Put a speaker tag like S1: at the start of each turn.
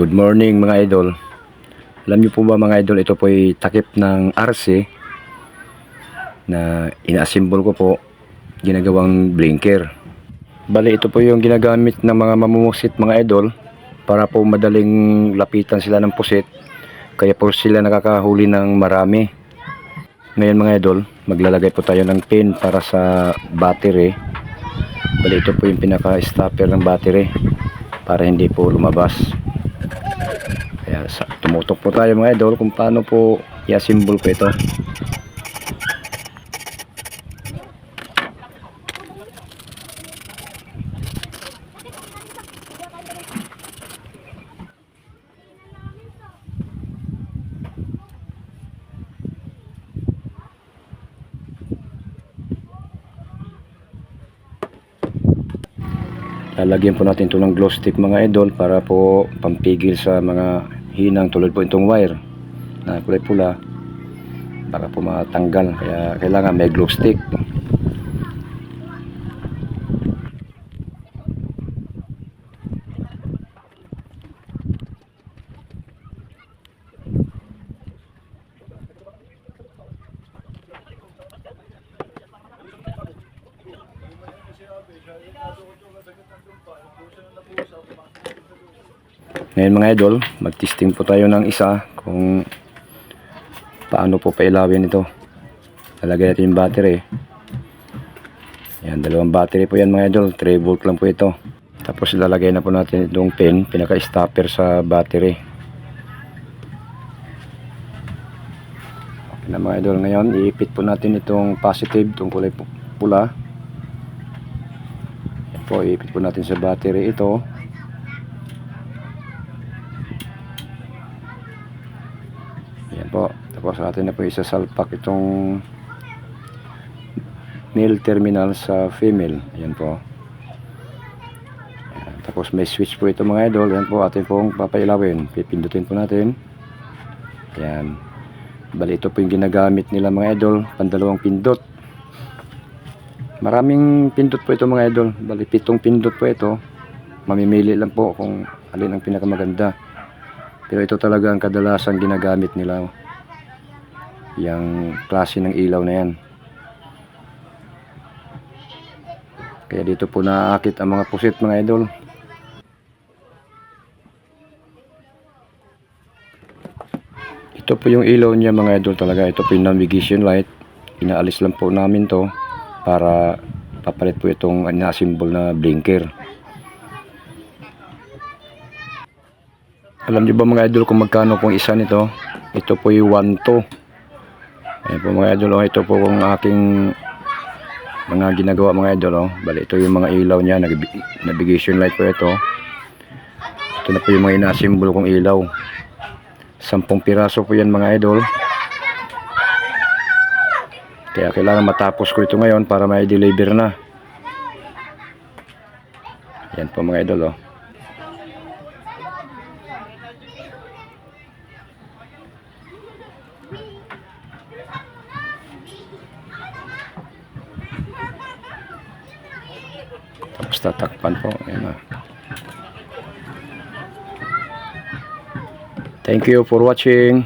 S1: Good morning mga idol. Alam niyo po ba mga idol, ito po ay takip ng RC na ina-assemble ko po ginagawang blinker. Bali ito po yung ginagamit ng mga mamumusit mga idol para po madaling lapitan sila ng pusit kaya po sila nakakahuli ng marami. Ngayon mga idol, maglalagay po tayo ng pin para sa battery. Bali ito po yung pinaka-stopper ng battery para hindi po lumabas. Sa, tumutok po tayo mga idol kung paano po i-assemble po ito. Lalagyan po natin ito ng glow stick mga idol para po pampigil sa mga hinang tulad po itong wire na kulay pula para po matanggal. Kaya kailangan may glow stick Ngayon mga idol, mag-testing po tayo ng isa kung paano po pailawin ito. Lalagay natin yung battery. Yan, dalawang battery po yan mga idol. 3 volt lang po ito. Tapos ilalagay na po natin itong pin, pinaka-stopper sa battery. Okay na mga idol, ngayon iipit po natin itong positive, itong kulay pu- pula. Yan po, iipit po natin sa battery ito. Yan po. Tapos atin na po isasalpak itong male terminal sa female. Yan po. Yan. Tapos may switch po ito mga idol. Yan po atin pong papailawin. Pipindutin po natin. Yan. Bali ito po yung ginagamit nila mga idol. Pandalawang pindot. Maraming pindot po ito mga idol. Bali pitong pindot po ito. Mamimili lang po kung alin ang pinakamaganda. Pero ito talaga ang kadalasan ginagamit nila. Yang klase ng ilaw na yan. Kaya dito po naaakit ang mga pusit mga idol. Ito po yung ilaw niya mga idol talaga. Ito po yung navigation light. Inaalis lang po namin to para papalit po itong na-symbol na blinker. Alam niyo ba mga idol kung magkano kung isa nito? Ito po yung 1 Ayan po mga idol, oh, ito po ang aking mga ginagawa mga idol. Oh. Bali, ito yung mga ilaw niya, navigation light po ito. Ito na po yung mga inasimbol kong ilaw. Sampung piraso po yan mga idol. Kaya kailangan matapos ko ito ngayon para may deliver na. Yan po mga idol oh. Tapos tatakpan po. Ayan na. Thank you for watching.